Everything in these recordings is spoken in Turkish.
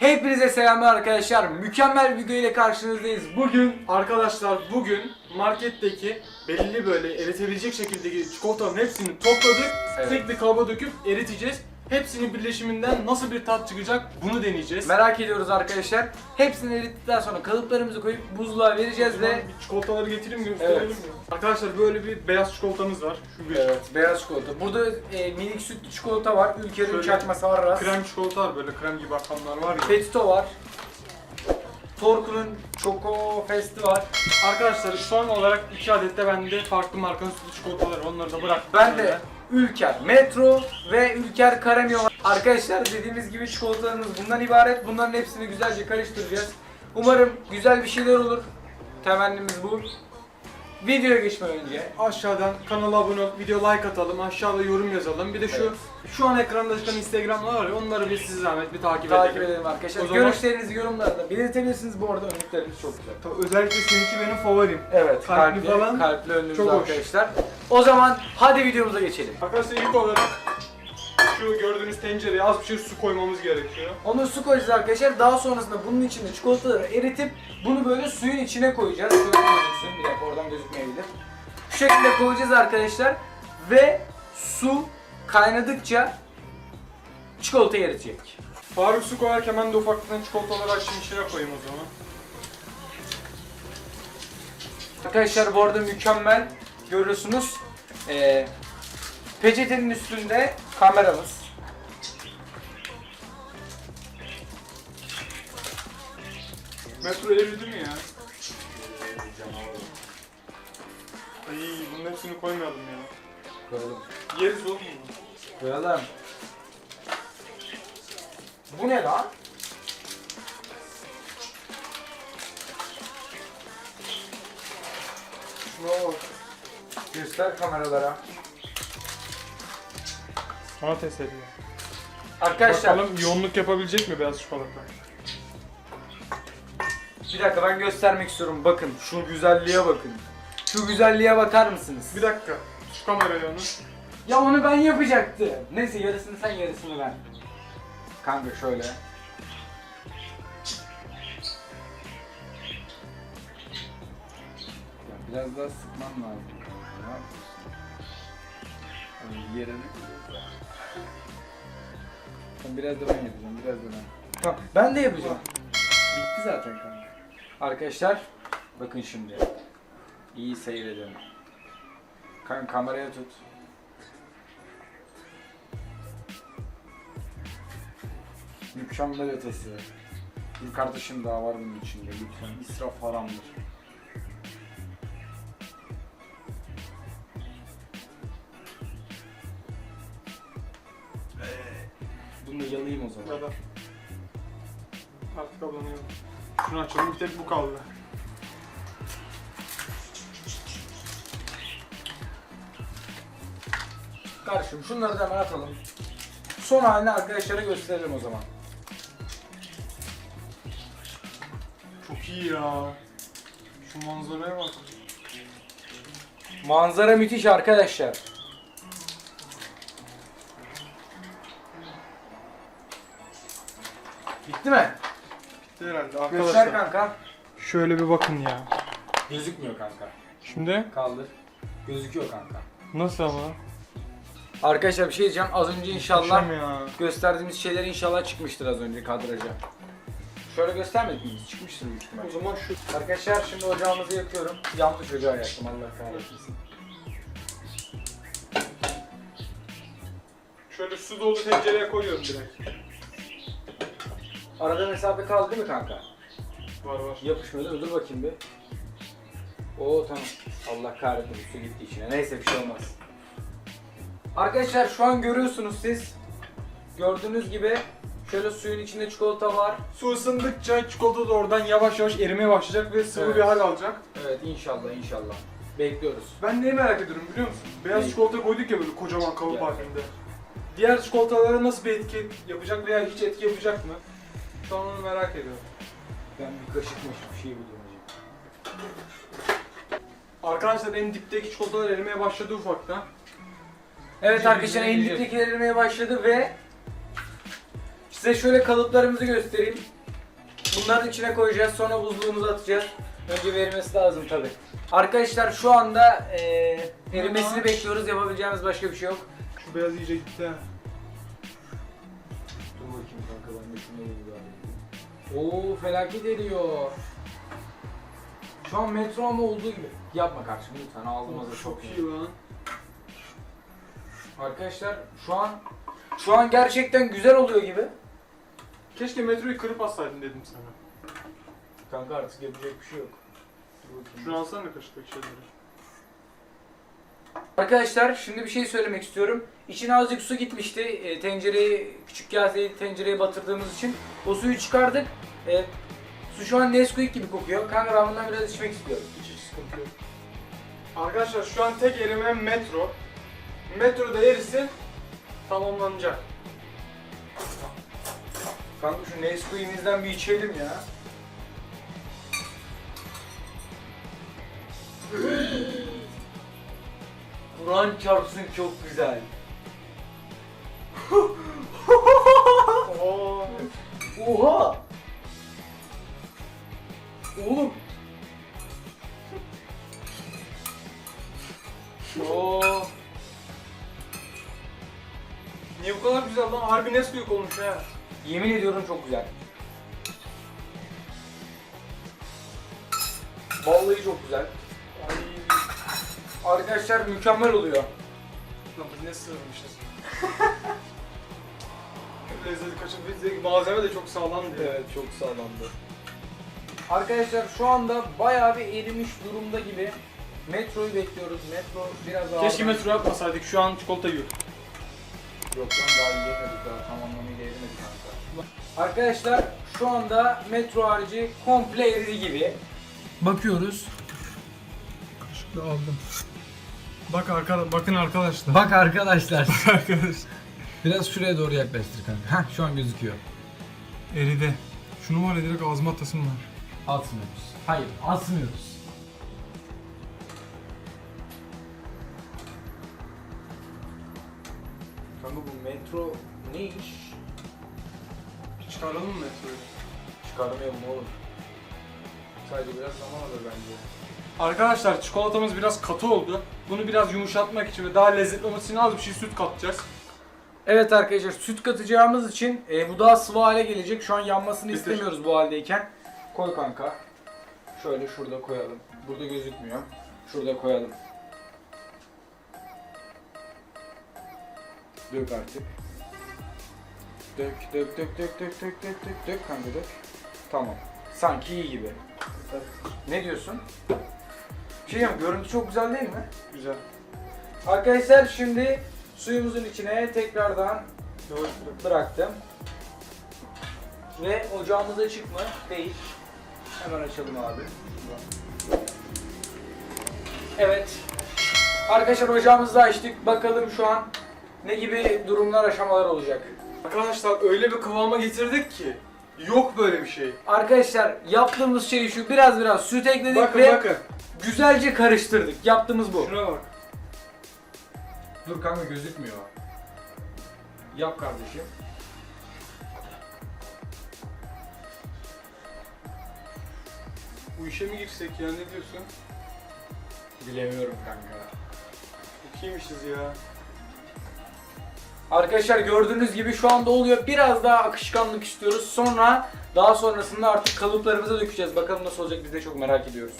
Hepinize selamlar arkadaşlar. Mükemmel bir video ile karşınızdayız. Bugün arkadaşlar bugün marketteki belli böyle eritebilecek şekildeki çikolataların hepsini topladık. Evet. Tek bir kaba döküp eriteceğiz. Hepsinin birleşiminden nasıl bir tat çıkacak bunu deneyeceğiz. Merak ediyoruz arkadaşlar. Hepsini erittikten sonra kalıplarımızı koyup buzluğa vereceğiz ve Bir çikolataları getireyim gösterelim Evet. mi? Arkadaşlar böyle bir beyaz çikolatamız var. Şu bir Evet, beyaz çikolata. Burada e, minik sütlü çikolata var. Ülker'in Şöyle çakması var. Ras. krem çikolata var böyle krem gibi akanlar var ya. Petito var. Torku'nun Choco Fest'i var. Arkadaşlar şu an olarak iki adet de bende farklı markanın sütlü çikolataları onları da bıraktım. Ben de Ülker Metro ve Ülker Karamio. Arkadaşlar dediğimiz gibi çikolatalarımız bundan ibaret. Bunların hepsini güzelce karıştıracağız. Umarım güzel bir şeyler olur. Temennimiz bu. Videoya geçmeden önce Aşağıdan kanala abone olup video like atalım, aşağıda yorum yazalım. Bir de şu Evet. şu an ekranda çıkan Instagram'lar var ya onları bir size zahmet bir takip, takip edelim. arkadaşlar. O zaman- Görüşlerinizi yorumlarda belirtebilirsiniz. Bu arada önlüklerimiz çok güzel. Tabii Özellikle seninki benim favorim. Evet, Kalpli kalpli, falan. kalpli önlüğümüz Çok hoş. arkadaşlar. O zaman hadi videomuza geçelim. Arkadaşlar ilk olarak şu gördüğünüz tencereye az bir şey su koymamız gerekiyor. Onu su koyacağız arkadaşlar. Daha sonrasında bunun içinde çikolataları eritip bunu böyle suyun içine koyacağız. Şöyle gözüksün. Bir dakika oradan gözükmeyebilir. Şu şekilde koyacağız arkadaşlar. Ve su kaynadıkça çikolata eritecek. Faruk su koyarken ben de ufaktan çikolataları açayım içine koyayım o zaman. Arkadaşlar bu arada mükemmel görüyorsunuz. Ee, peçetenin üstünde kameramız. Metro eridi mi ya? Ay bunun hepsini koymayalım ya. Koyalım. Yeriz oğlum bunu. Koyalım. Bu ne lan? Şuna bak. Göster kameralara. Sana test ediyor. Arkadaşlar Bakalım yoğunluk yapabilecek mi beyaz çikolata? bir dakika ben göstermek istiyorum. Bakın şu güzelliğe bakın. Şu güzelliğe bakar mısınız? Bir dakika. Şu kamerayı onu. Ya onu ben yapacaktım. Neyse yarısını sen yarısını ver. Kanka şöyle. Ya biraz daha sıkmam lazım. Ne? Yerini Tamam, biraz da ben yapacağım, biraz da ben. Tamam, ben de yapacağım. Bitti zaten kanka. Arkadaşlar, bakın şimdi. İyi seyredin. Kanka kameraya tut. Mükemmel ötesi. Bir kardeşim daha var bunun içinde lütfen. İsraf haramdır. Artık ablanıyor. Şunu açalım bir tek bu kaldı. Kardeşim şunları da hemen atalım. Son halini arkadaşlara gösterelim o zaman. Çok iyi ya. Şu manzaraya bak. Manzara müthiş arkadaşlar. Bitti mi? Bitti herhalde Göster arkadaşlar. kanka. Şöyle bir bakın ya. Gözükmüyor kanka. Şimdi Kaldır. Gözüküyor kanka. nasıl ama? Arkadaşlar bir şey diyeceğim. Az önce inşallah ya. gösterdiğimiz şeyler inşallah çıkmıştır az önce kadraja. Şöyle göstermedik mi? Çıkmıştır büyük ihtimal. O zaman şu Arkadaşlar şimdi ocağımızı yakıyorum. Yanlış ocağı yaktım Allah kahretmesin. şöyle su dolu tencereye koyuyorum direkt. Arada mesafe kaldı değil mi kanka? Var var. Yapışmadı. Dur bakayım bir. Oo tamam. Allah kahretmesin su gitti içine. Neyse bir şey olmaz. Arkadaşlar şu an görüyorsunuz siz. Gördüğünüz gibi şöyle suyun içinde çikolata var. Su ısındıkça çikolata da oradan yavaş yavaş erimeye başlayacak ve sıvı Evet. bir hal alacak. Evet inşallah inşallah. Bekliyoruz. Ben neyi merak ediyorum biliyor musun? Beyaz Neyi? çikolata koyduk ya böyle kocaman kalıp Ya. halinde. Diğer çikolatalara nasıl bir etki yapacak veya hiç etki yapacak mı? Şu an onu merak ediyorum. Ben bir kaşıkmış bir şey bulayım. Arkadaşlar en dipteki çikolatalar erimeye başladı ufaktan. Evet arkadaşlar en diptekiler erimeye başladı ve Size şöyle kalıplarımızı göstereyim. Bunların içine koyacağız sonra buzluğumuza atacağız. Önce verilmesi lazım tabi. Arkadaşlar şu anda eee erimesini bekliyoruz. Yapabileceğimiz başka bir şey yok. Şu beyaz iyice gitti ha. Dur bakayım kanka ben de şunu Oo felaket ediyor. Şu an metro ama olduğu gibi. Yapma kardeşim lütfen ağzımıza Çok iyi lan. Arkadaşlar şu an şu an gerçekten güzel oluyor gibi. Keşke metroyu kırıp atsaydın dedim sana. Kanka artık yapacak bir şey yok. Dur bakayım. Şunu alsana kaşıktaki şeyleri. Arkadaşlar şimdi bir şey söylemek istiyorum. İçine azıcık su gitmişti. E, tencereyi, küçük kaseyi tencereye batırdığımız için. O suyu çıkardık. E, su şu an Nesquik gibi kokuyor. Kanka ben biraz içmek istiyorum. Hiç hiç sıkıntı yok. Arkadaşlar şu an tek erime metro. Metroda erisin tamamlanacak. Kanka şu Nesquik'imizden bir içelim ya. Kur'an çarpsın çok güzel. Oo. Oha! Oğlum. Oo. Niye bu kadar güzel lan? Harbi Nesquik olmuş ha. Yemin ediyorum çok güzel. Vallahi çok güzel. Arkadaşlar mükemmel oluyor. Lan biz ne sığırmışız. Lezzeti kaçıp bizdeki malzeme de çok sağlamdı ya. çok sağlamdı. Arkadaşlar şu anda bayağı bir erimiş durumda gibi. Metroyu bekliyoruz. Metro biraz daha... Keşke metro yapmasaydık şu an çikolata yiyor. Yok lan daha yiyemedik daha tam anlamıyla erimedik kanka. Arkadaşlar şu anda metro harici komple eridi gibi. Bakıyoruz. Kaşıkla aldım. Bak arka, bakın arkadaşlar. Bak arkadaşlar. arkadaş. Biraz şuraya doğru yaklaştır kanka. Heh şu an gözüküyor. Eridi. Şunu var ya direkt ağzıma atasım var. Atmıyoruz. Hayır atmıyoruz. Kanka bu metro ne iş? Çıkaralım mı metroyu? Çıkarmayalım oğlum. Sadece biraz zaman alır bence. Arkadaşlar çikolatamız biraz katı oldu. Bunu biraz yumuşatmak için ve daha lezzetli olması için az bir şey süt katacağız. Evet arkadaşlar süt katacağımız için e, bu daha sıvı hale gelecek. Şu an yanmasını Getir. istemiyoruz bu haldeyken. Koy kanka. Şöyle şurada koyalım. Burada gözükmüyor. Şurada koyalım. Dök artık. Dök dök dök dök dök dök dök dök dök kanka dök. Tamam. Sanki iyi gibi. Ne diyorsun? Şey diyeyim, görüntü çok güzel değil mi? Güzel. Arkadaşlar şimdi suyumuzun içine tekrardan bıraktım. Ve ocağımız açık mı? Değil. Hemen açalım abi. Evet. Arkadaşlar ocağımızı da açtık. Bakalım şu an ne gibi durumlar, aşamalar olacak. Arkadaşlar öyle bir kıvama getirdik ki yok böyle bir şey. Arkadaşlar yaptığımız şey şu. Biraz biraz süt ekledik Bakın ve bakın. Güzelce karıştırdık. Yaptığımız bu. Şuna bak. Dur kanka gözükmüyor. Yap kardeşim. Bu işe mi girsek ya ne diyorsun? Bilemiyorum kanka. Çok iyiymişiz ya. Arkadaşlar gördüğünüz gibi şu anda oluyor. Biraz daha akışkanlık istiyoruz. Sonra daha sonrasında artık kalıplarımıza dökeceğiz. Bakalım nasıl olacak biz de çok merak ediyoruz.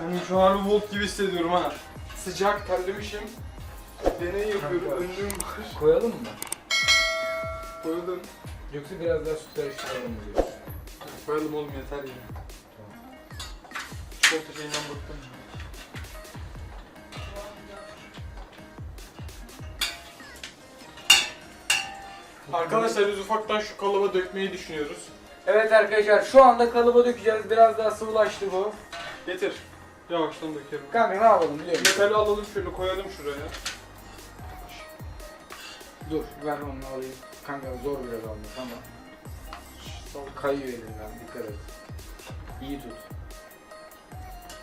Kendimi şu an volt gibi hissediyorum ha. Sıcak terlemişim. Deney yapıyorum. Önlüğüm var. Koyalım mı? Koydum. Yoksa biraz daha süt karıştıralım mı diyorsun? Koyalım oğlum yeter ya. Çikolata şeyinden bıktım. Arkadaşlar biz ufaktan şu kalıba dökmeyi düşünüyoruz. Evet arkadaşlar şu anda kalıba dökeceğiz. Biraz daha sıvılaştı bu. Getir. Yavaştan dökelim. Kanka ne yapalım biliyor musun? Metali alalım şöyle koyalım şuraya. Dur ben onu alayım. Kanka zor biraz almak ama. Sağ Kayıyor elinden dikkat et. İyi tut.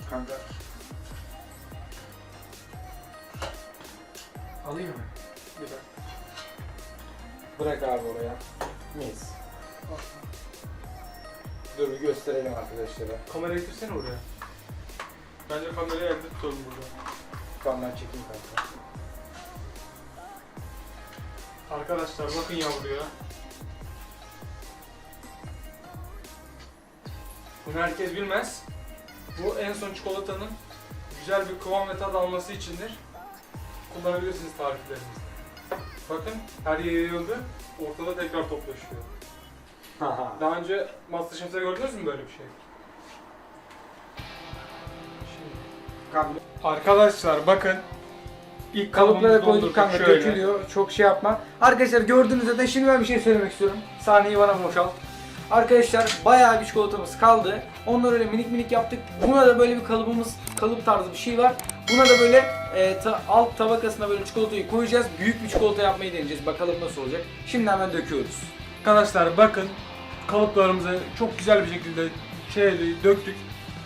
Kanka. Alayım mı? Bir dakika. Bırak abi oraya. Mis. Dur bir gösterelim arkadaşlara. Kamerayı getirsene oraya. Bence kamerayı elde tutalım burada. Tamam ben çekeyim kanka. Arkadaşlar bakın yavruya. Bunu herkes bilmez. Bu en son çikolatanın güzel bir kıvam ve tad alması içindir. Kullanabilirsiniz tariflerinizde. Bakın her yere yayıldı. Ortada tekrar toplaşıyor. Daha önce Masterchef'te gördünüz mü böyle bir şey? Kanka, Arkadaşlar bakın. İlk Kalıplara koyduk kanka şöyle. dökülüyor. Çok şey yapma. Arkadaşlar gördüğünüz zaten şimdi ben bir şey söylemek istiyorum. Sahneyi bana boşalt. Arkadaşlar bayağı bir çikolatamız kaldı. Onları öyle minik minik yaptık. Buna da böyle bir kalıbımız, kalıp tarzı bir şey var. Buna da böyle e, ta- alt tabakasına böyle çikolatayı koyacağız. Büyük bir çikolata yapmayı deneyeceğiz. Bakalım nasıl olacak. Şimdi hemen döküyoruz. Arkadaşlar bakın kalıplarımızı çok güzel bir şekilde şey döktük.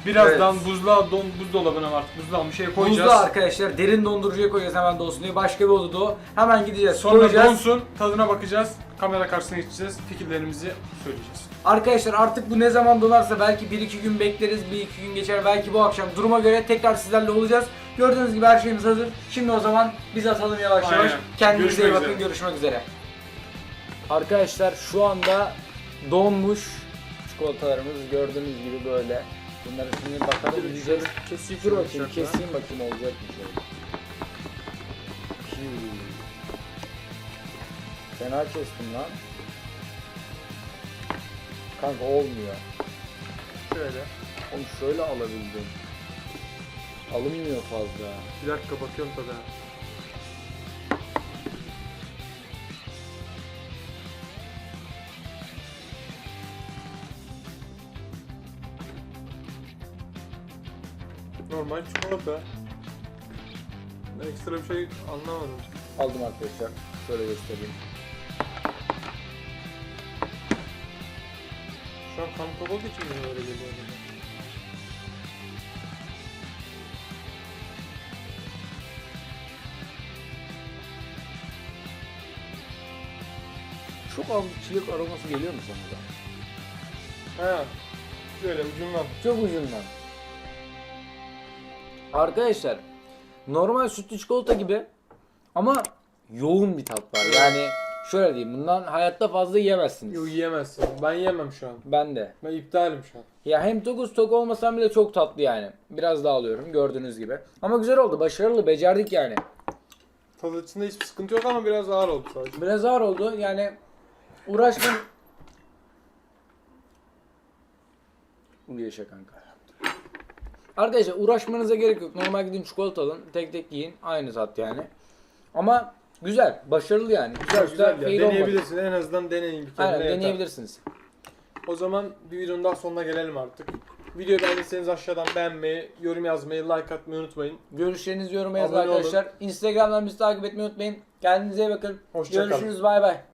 Birazdan Evet. buzluğa don buzdolabına var. Buzluğa bir şey koyacağız. Buzlu arkadaşlar derin dondurucuya koyacağız hemen donsun diye. Başka bir odada o. Hemen gideceğiz Sonra koyacağız. donsun, tadına bakacağız. Kamera karşısına geçeceğiz. Fikirlerimizi söyleyeceğiz. Arkadaşlar artık bu ne zaman donarsa belki 1-2 gün bekleriz, 1-2 gün geçer, belki bu akşam duruma göre tekrar sizlerle olacağız. Gördüğünüz gibi her şeyimiz hazır. Şimdi o zaman biz atalım yavaş Aynen. yavaş. Kendinize iyi bakın, üzere. görüşmek üzere. Arkadaşlar şu anda donmuş çikolatalarımız gördüğünüz gibi böyle. Bunları şimdi bakalım yiyeceğiz. Keseyim Dur bakayım, keseyim bakayım olacak şöyle. Piu. Fena kestim lan. Kanka olmuyor. Şöyle. Oğlum şöyle alabildim. Alınmıyor fazla. Bir dakika bakıyorum tadına. Normal çikolata. Ben ekstra bir şey anlamadım. Aldım arkadaşlar. Şöyle göstereyim. Şu an kan kapalı için mi öyle geliyor? acaba? Çok az çilek aroması geliyor mu sana da? Ha. Şöyle ucundan. Çok ucundan. Arkadaşlar normal sütlü çikolata gibi ama yoğun bir tat var. Yani şöyle diyeyim bundan hayatta fazla yiyemezsiniz. Yok yiyemezsin. Ben yemem şu an. Ben de. Ben iptalim şu an. Ya hem tokuz tok olmasam bile çok tatlı yani. Biraz daha alıyorum gördüğünüz gibi. Ama güzel oldu. Başarılı. Becerdik yani. Tadı içinde hiçbir sıkıntı yok ama biraz ağır oldu sadece. Biraz ağır oldu. Yani uğraştım. Bunu yaşa kanka. Arkadaşlar uğraşmanıza gerek yok. Normal gidin çikolata alın. Tek tek yiyin. Aynı tat yani. Ama güzel. Başarılı yani. Güzel güzel. Güzel fail olmadı. Deneyebilirsin. En azından deneyin bir kere. Aynen ne yeter. deneyebilirsiniz. O zaman bir videonun daha sonuna gelelim artık. Videoyu beğendiyseniz aşağıdan beğenmeyi, yorum yazmayı, like atmayı unutmayın. Görüşlerinizi yoruma yazın Abone olun. arkadaşlar. Instagram'dan bizi takip etmeyi unutmayın. Kendinize iyi bakın. Hoşça kalın. Görüşürüz. Bay bay.